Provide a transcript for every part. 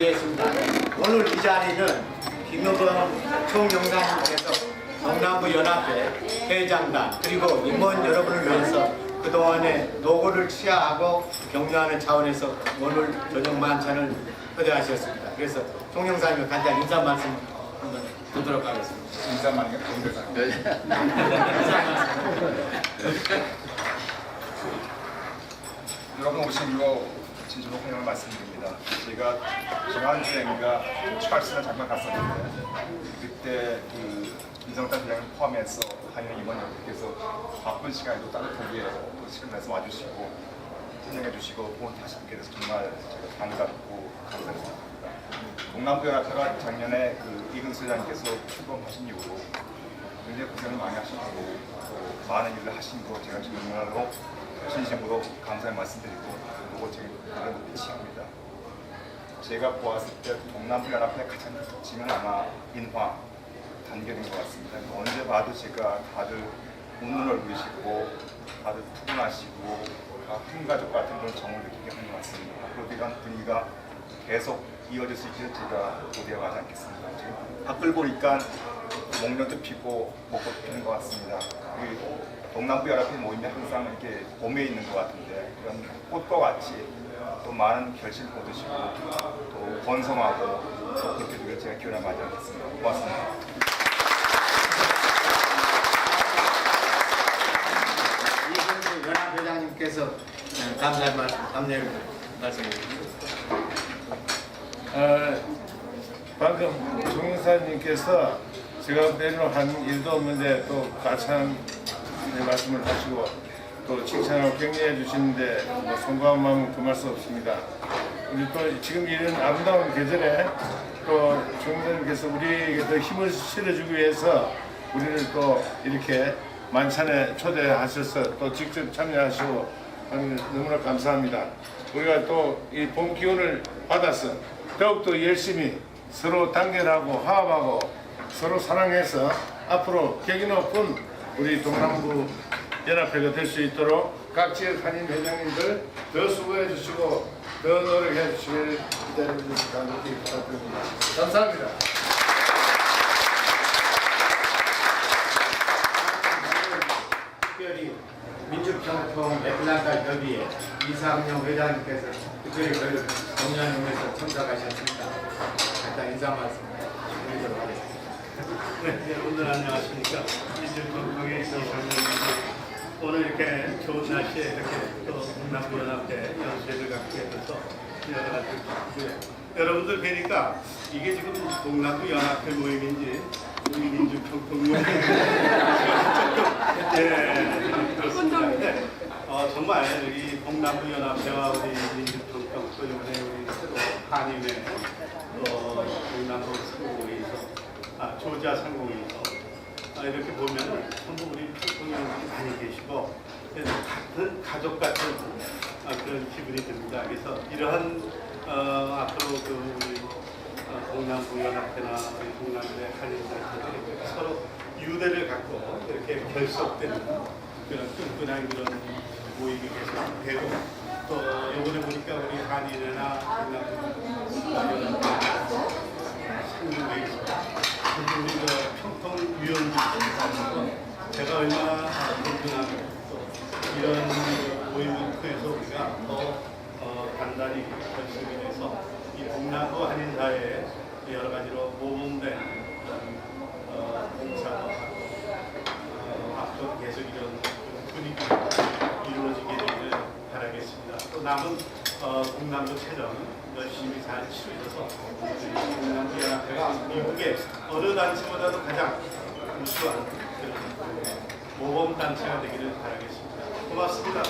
드리겠습니다. 오늘 이 자리는 김효범 총영사님께서 경남부 연합회 회장단 그리고 임원 여러분을 위해서 그동안에 노고를 취하하고 격려하는 차원에서 오늘 저녁 만찬을 초대하셨습니다. 그래서 총영사님 간단히 인사 말씀 한번 듣도록 하겠습니다. 인사만이 공대상. 여러분 오신 거 진심으로 환영을 말씀드립니다. 제가 지난주에인가 찰스나 잠깐 갔었는데 그때 그 이성탄 회장을 포함해서 한인 임원 여러분께서 바쁜 시간에도 따뜻하게 또 시간 내서 와주시고 설명해 주시고 본 다시 뵙게 돼서 정말 제가 반갑고 감사드립니다. 동남부연합회가 작년에 그 이근수 회장께서 출범하신 이후로 굉장히 고생을 많이 하셨고 또 많은 일을 하신 거 제가 정말로 진심으로 감사의 말씀드리고 그리고 제가 높이 취합니다. 제가 보았을 때 동남부 연합회 가장 큰 특징은 아마 인화, 단결인 것 같습니다. 언제 봐도 제가 다들 웃는 얼굴이시고 다들 푸근하시고 다한 가족 같은 그런 정을 느끼게 하는 것 같습니다. 앞으로도 이런 분위기가 계속 이어질 수 있기를 제가 고대하지 않겠습니다. 지금 밖을 보니까 목련도 피고 목도 피는 것 같습니다. 그 동남부 연합회 모임이 항상 이렇게 봄에 있는 것 같은데 그런 꽃과 같이 또 많은 결실을 거두시고 또 번성하고 또 그렇게 되길 제가 기원을 많이 하겠습니다. 고맙습니다. 연합회장님께서 감사의 말씀, 감사의 말씀해 주십시오. 아, 방금 정인사님께서 제가 한 일도 없는데 또 가찬 말씀을 하시고 또 칭찬하고 격려해 주시는데 뭐 송구한 마음은 금할 수 없습니다. 우리 또 지금 이런 아름다운 계절에 또 정인사님께서 우리에게 더 힘을 실어주기 위해서 우리를 또 이렇게 만찬에 초대하셔서 또 직접 참여하시고 너무나 감사합니다. 우리가 또 이 봄 기운을 받아서 더욱더 열심히 서로 단결하고 화합하고 서로 사랑해서 앞으로 격이 높은 우리 동남부 연합회가 될 수 있도록 각 지역 한인 회장님들 더 수고해 주시고 더 노력해 주시길 기다려 주시기 간곡히 부탁드립니다. 감사합니다. 특별히 민주평통 애틀란타 협의회 이상용 회장님께서 특별히 저희를 격려하면서 참석하셨습니다. 일단 인사 말씀 드리도록 하겠습니다. 네, 오늘 안녕하십니까. 민주평통의 이상입니다. 오늘 이렇게 좋은 날씨에 이렇게 또 동남부 연합회 연수회를 갖게 돼서 여러 가지 기쁘고요. 여러분들 뵈니까 이게 지금 동남부 연합회 모임인지 우리 민주평통 모임인지 조금 예, 그렇습니다. 네, 어, 정말 이 동남부 연합회와 우리 민주평통 또 이번에 우리 새로 한인회 또 동남부 상공회에서 아, 조자 상공에서 아, 이렇게 보면은 전부 우리 평통형들이 많이 계시고 같은 가족 같은 아, 그런 기분이 듭니다. 그래서 이러한 어, 앞으로 그 우리 어, 동남부 연합회나 우리 동남부의 한인사들이 서로 유대를 갖고 이렇게 결속되는 그런 끈끈한 그런 모임이 계속 되고 또 요번에 보니까 우리 한인회나 동남부 연합회 제가 얼마나 또 이런 모임을 통해서 우리가 더 어, 단단히 결심이 돼서 이 동남부 한인 사회에 여러 가지로 모범된 어, 봉사도 하고 어, 앞으로 계속 이런 분위기가 이루어지게 되기를 바라겠습니다. 또 남은 어, 동남부 체전 열심히 잘 우리 동남부 연합회가 미국의 어느 단체보다도 가장 그런 모범 단체가 되기를 바라겠습니다. 고맙습니다.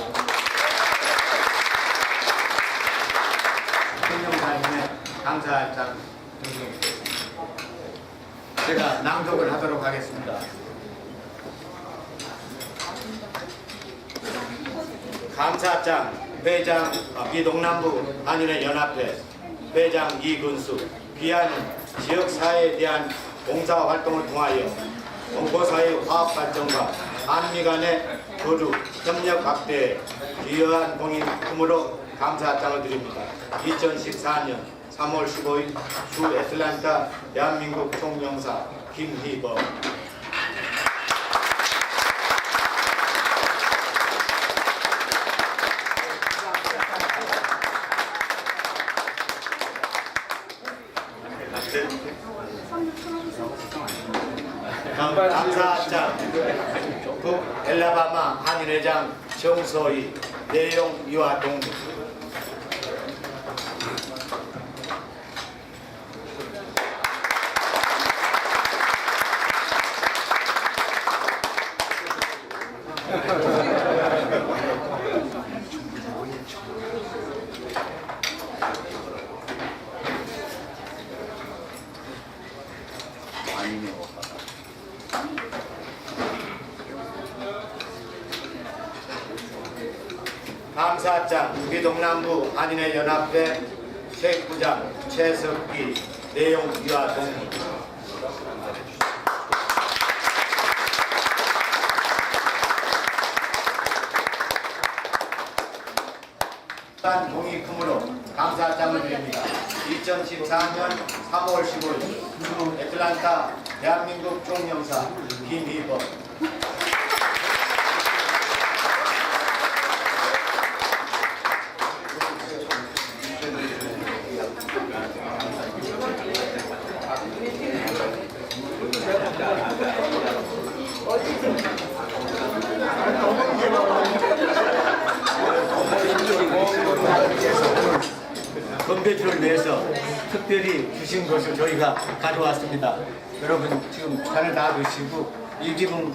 총영사님의 감사장. 제가 낭독을 하도록 하겠습니다. 감사장 회장 어, 이동남부 한인회 연합회 회장 이근수 귀하는 지역사회에 대한 봉사활동을 통하여 동포사회 화합 발전과 한미 간의 교류 협력 확대에 기여한 공인 품으로 감사장을 드립니다. 2014년 3월 15일 주 애틀란타 대한민국 총영사 김희범 감사장 북 엘라바마 한인회장 정서희 내용 유아 동 무 감사장 우기동남부 한인회 연합회 최부장 최석기 내용 유아 동무 단 동의금으로 감사장을 드립니다. 2014년 3월 15일 주 애틀란타 대한민국 총영사 김희범 건배주를 위해서 특별히 주신 것을 저희가 가져왔습니다. 여러분 지금 잔을 다 드시고 이기붕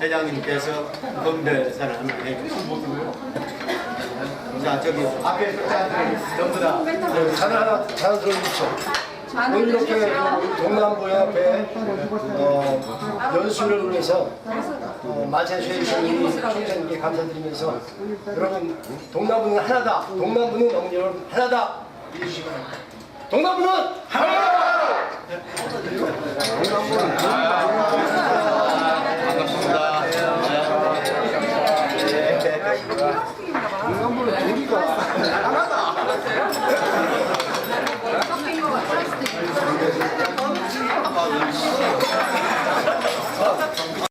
회장님께서 건배사를 하나 해주시고 자 저기 앞에 숫자들 전부 다 잔 하나 잔 들어주십시오. 오늘 이렇게 동남부연합회 어, 연수를 위해서 어, 맞이해주신 우리 총장님께 감사드리면서 여러분 동남부는 하나다. 동남부는 여러분 하나다. 해주시기 바랍니다. 동남부는 하나! 동남부는 하나!